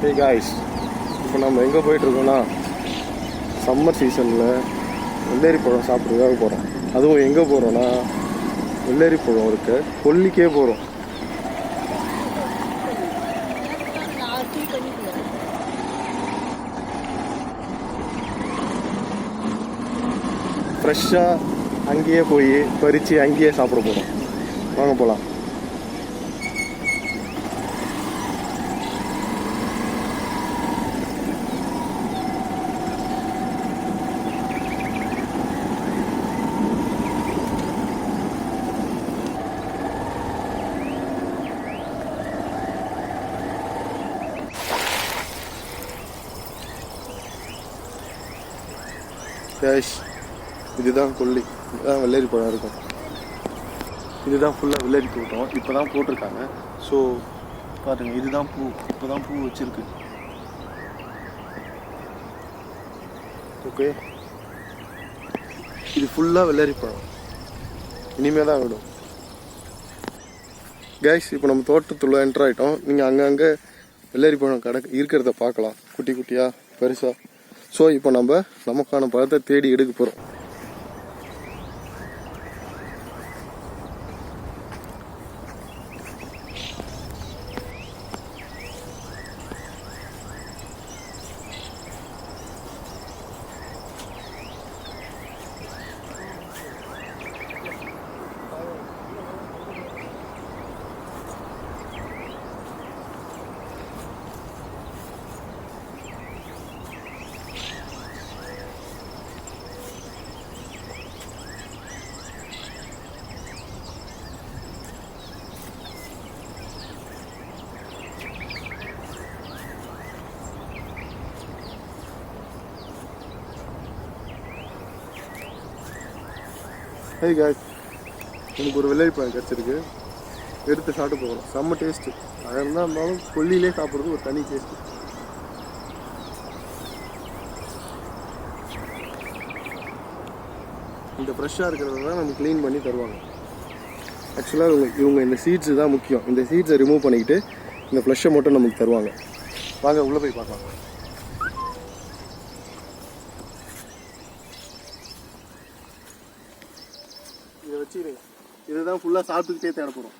Hey guys இப்போ நம்ம எங்கே போயிட்டுருக்கோன்னா சம்மர் சீசனில் வெள்ளேரி பழம் சாப்பிட்றதுக்காக போகிறோம் அதுவும் எங்கே போகிறோன்னா வெள்ளேரி பழம் இருக்க. கொல்லிக்கே போகிறோம் ஃப்ரெஷ்ஷாக அங்கேயே போய் பறித்து அங்கேயே சாப்பிட போகிறோம் வாங்க போகலாம் கேஷ் இதுதான் கொல்லி. இதுதான் வெள்ளரி பழம் இருக்கும். இதுதான் ஃபுல்லாக வெள்ளரி தோட்டம் இப்போ தான் போட்டிருக்காங்க. ஸோ பாருங்க இதுதான் பூ. இப்போ தான் பூ வச்சுருக்கு. ஓகே இது ஃபுல்லாக வெள்ளரி பழம். இனிமேல் தான் விடும். கேஸ் இப்போ நம்ம தோட்டத்துள்ள என்டர் ஆகிட்டோம் நீங்கள் அங்கங்கே வெள்ளரி பழம் கடை இருக்கிறத பார்க்கலாம். குட்டி குட்டியாக பெருசாக ஸோ இப்போ நம்ம நமக்கான பழத்தை தேடி எடுக்க போகிறோம் ஹே காய்ஸ் எனக்கு ஒரு வெள்ளரி பழம் கிடச்சிருக்கு. எடுத்து சாப்பிட்டு போகணும். செம்ம டேஸ்ட்டு அது இருந்தால் இருந்தாலும் கொல்லியிலே சாப்பிட்றது ஒரு தனி டேஸ்ட்டு இந்த ஃப்ரெஷ்ஷாக இருக்கிறது தான் நம்ம க்ளீன் பண்ணி தருவாங்க. ஆக்சுவலாக இவங்க இவங்க இந்த சீட்ஸு தான் முக்கியம். இந்த சீட்ஸை ரிமூவ் பண்ணிக்கிட்டு இந்த ஃப்ளஷ்ஷை மட்டும் நமக்கு தருவாங்க. வாங்க உள்ளே போய் பார்க்கலாம். வச்சுக்கிறேன் இதுதான் ஃபுல்லாக சாப்பிட்டுக்கிட்டே தேட போகிறோம்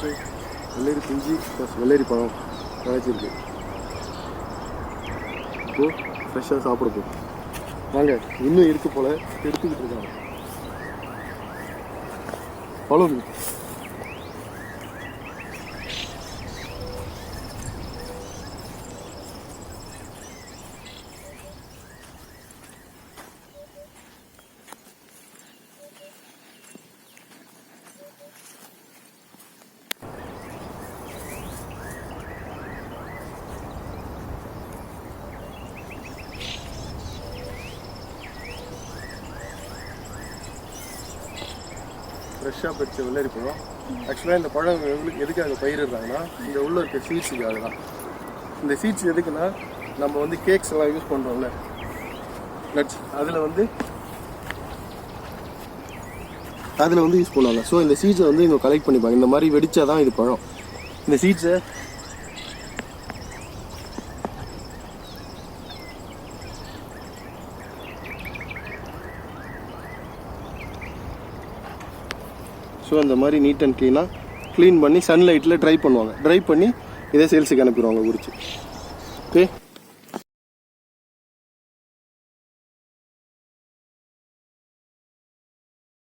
போட்டு வெள்ளரி பிஞ்சு ப்ளஸ் வெள்ளரி பழம் கிடைச்சிருக்கு இப்போது ஃப்ரெஷ்ஷாக சாப்பிட போகும் வாங்க இன்னும் இருக்கு போல் எடுத்துக்கிட்டு இருக்காங்க. ஃபாலோ மீ ஃப்ரெஷ்ஷாக பறிச்ச வெள்ளரி பழம் ஆக்சுவலாக இந்த பழம் எங்களுக்கு எதுக்காக பயிரிடுறாங்கன்னா இங்கே உள்ள இருக்க சீட்ஸுக்காக தான். இந்த சீட்ஸ் எதுக்குன்னா நம்ம வந்து கேக்ஸ் எல்லாம் யூஸ் பண்ணுறோம்ல நட்ஸ் அதில் வந்து அதில் வந்து யூஸ் பண்ணுவாங்க ஸோ இந்த சீட்ஸை வந்து இவங்க கலெக்ட் பண்ணிப்பாங்க. இந்த மாதிரி வெடித்தா தான் இது பழம். இந்த சீட்ஸை ஸோ அந்த மாதிரி நீட் அண்ட் க்ளீனாக க்ளீன் பண்ணி சன்லைட்டில் ட்ரை பண்ணுவாங்க. ட்ரை பண்ணி இதே சேல்ஸுக்கு அனுப்பிடுவாங்க குறித்து ஓகே